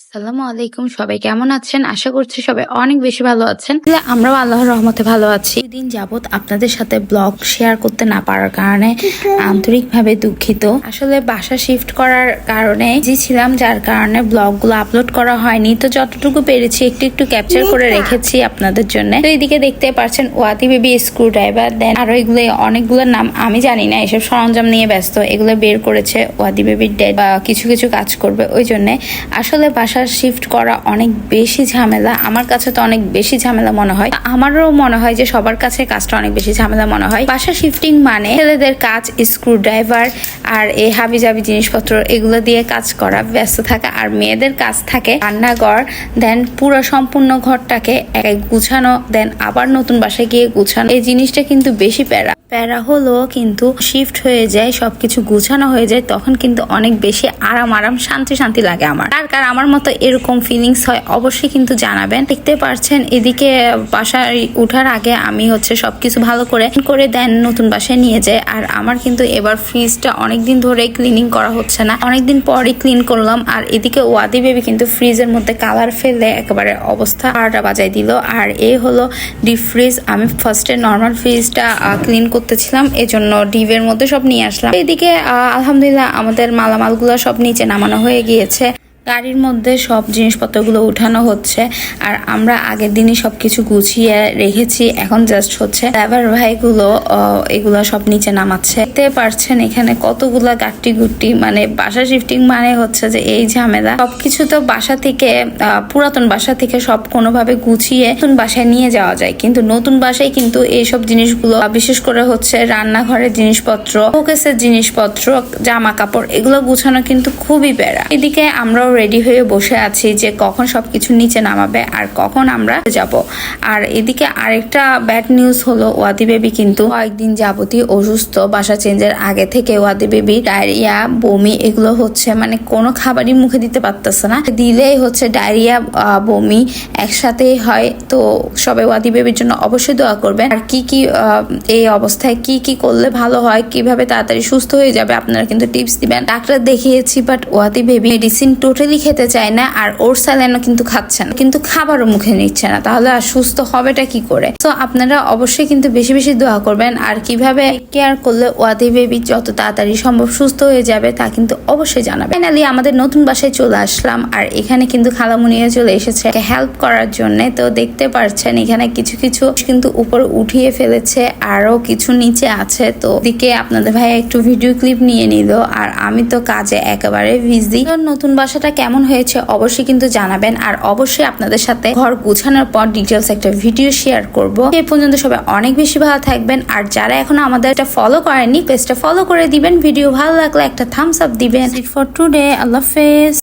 আসসালামু আলাইকুম। সবাই কেমন আছেন? আশা করছি সবাই অনেক বেশি ভালো আছেন। আমরাও আল্লাহর রহমতে ভালো আছি। দিন যাবত আপনাদের সাথে ব্লগ শেয়ার করতে না পারার কারণে আন্তরিকভাবে দুঃখিত। আসলে বাসা শিফট করার কারণে যে ছিলাম যার কারণে ব্লগগুলো আপলোড করা হয়নি। তো যতটুকু পেরেছি একটু একটু ক্যাপচার করে রেখেছি আপনাদের জন্য। তো এইদিকে দেখতে পাচ্ছেন ওয়াতি বেবি স্ক্রু ড্রাইভার দেন আরও এগুলো অনেকগুলোর নাম আমি জানি না এসব সরঞ্জাম নিয়ে ব্যস্ত। এগুলো বের করেছে ওয়াদি বেবির ডেড বা কিছু কিছু কাজ করবে ওই জন্যে। আসলে বাসা শিফট করা অনেক বেশি ঝামেলা। আমার কাছে তো অনেক বেশি ঝামেলা মনে হয়। আমারও মনে হয় যে সবার কাছে কাজটা অনেক বেশি ঝামেলা মনে হয়। বাসা শিফটিং মানে ছেলেদের কাজ স্ক্রু ড্রাইভার আর এই হাবি জাবি জিনিসপত্র, এগুলো দিয়ে কাজ করা, ব্যস্ত থাকা আর মেয়েদের কাজ থাকে রান্নাঘর দেন পুরো সম্পূর্ণ ঘরটাকে এক গুছানো দেন আবার নতুন বাসায় গিয়ে গুছানো। এই জিনিসটা কিন্তু বেশি প্যারা। প্যারা হলো কিন্তু শিফট হয়ে যায়, সবকিছু গুছানো হয়ে যায়, তখন কিন্তু অনেক বেশি আরাম আরাম, শান্তি শান্তি লাগে আমার। আর কার আমার মতো এরকম ফিলিংস হয়, অবশ্যই কিন্তু জানাবেন। দেখতে পারছেন, এদিকে বাসায় উঠার আগে আমি হচ্ছে সবকিছু ভালো করে করে দেন নতুন বাসায় নিয়ে যায় আর আমার কিন্তু এবার ফ্রিজটা অনেকদিন ধরে ক্লিনিং করা হচ্ছে না। অনেকদিন পরই ক্লিন করলাম। আর এদিকে ওয়াদি বেবি কিন্তু ফ্রিজের মধ্যে কালার ফেলে একেবারে অবস্থা আরটা বাজাই দিল। আর এ হলো ডিপ ফ্রিজ আমি ফার্স্টে নর্মাল ফ্রিজটা ক্লিন করতেছিলাম, এজন্য ডিভের মধ্যে সব নিয়ে আসলাম। এদিকে আলহামদুলিল্লাহ, আমাদের মালামালগুলো সব নিচে নামানো হয়ে গিয়েছে। গাড়ির মধ্যে সব জিনিসপত্রগুলো উঠানো হচ্ছে আর আমরা আগের দিনই সবকিছু গুছিয়ে রেখেছি। এখন জাস্ট হচ্ছে ড্রাইভার ভাইগুলো এগুলো সব নিচে নামাচ্ছে। দেখতে পারছেন এখানে কতগুলা গাট্টি গুট্টি মানে বাসা শিফটিং মানে হচ্ছে যে এই ঝামেলা। সবকিছু তো বাসা থেকে পুরাতন বাসা থেকে সব কোনোভাবে গুছিয়ে নতুন বাসায় নিয়ে যাওয়া যায়। কিন্তু নতুন বাসায় কিন্তু এইসব জিনিসগুলো বিশেষ করে হচ্ছে রান্নাঘরের জিনিসপত্র, শোকেসের জিনিসপত্র জামা কাপড় এগুলো গুছানো কিন্তু খুবই প্যারা। এদিকে আমরাও রেডি হয়ে বসে আছি যে কখন সবকিছু নিচে নামাবে আর কখন আমরা যাব। আর এদিকে আরেকটা ব্যাড নিউজ হলো ওয়াদি বেবি কিন্তু কয়েকদিন যাবতই অসুস্থ। বাসা চেঞ্জের আগে থেকে ওয়াদি বেবি ডায়রিয়া বমি এগুলো হচ্ছে মানে কোনো খাবারই মুখে দিতে পারতেছে না। দিলেই হচ্ছে ডায়রিয়া বমি একসাথেই হয়। তো সবাই ওয়াদি বেবির জন্য অবশ্যই দোয়া করবেন। আর কি কি এই অবস্থায় কি কি করলে ভালো হয়, কীভাবে তাড়াতাড়ি সুস্থ হয়ে যাবে, আপনারা কিন্তু টিপস দিবেন। ডাক্তার দেখিয়েছি বাট ওয়াদি বেবি মেডিসিন টোটালি খেতে চায় না আর ওর স্যালাইনও কিন্তু খাচ্ছে না। কিন্তু খাবারও মুখে নিচ্ছে না। তাহলে আর সুস্থ হবেটা কি করে? তো আপনারা অবশ্যই কিন্তু বেশি বেশি দোয়া করবেন। আর কীভাবে কেয়ার করলে ওয়াদি বেবি যত তাড়াতাড়ি সম্ভব সুস্থ হয়ে যাবে তা কিন্তু অবশ্যই জানাবেন। ফাইনালি আমাদের নতুন বাসায় চলে আসলাম। আর এখানে কিন্তু খালামুনিয়া চলে এসেছে হেল্প করার জন্য। তো দেখতে পারছেন, এখানে কিছু কিছু কিন্তু উপরে উঠিয়ে ফেলেছে। আরও কিছু নিচে আছে। তো দিকে আপনাদের ভাই একটু ভিডিও ক্লিপ নিয়ে নিল। আর আমি তো কাজে একেবারে বিজি নতুন বাসাটা কেমন হয়েছে অবশ্যই কিন্তু জানাবেন। আর অবশ্যই আপনাদের সাথে ঘর গুছানোর পর ডিটেলস একটা ভিডিও শেয়ার করব। এই পর্যন্ত সবাই অনেক বেশি ভালো থাকবেন। আর যারা এখনও আমাদের এটা ফলো করেননি পেজটা ফলো করে দিবেন। ভিডিও ভালো লাগলে একটা থামস আপ দিবেন। ফর টুডে আল্লাহ হাফেজ।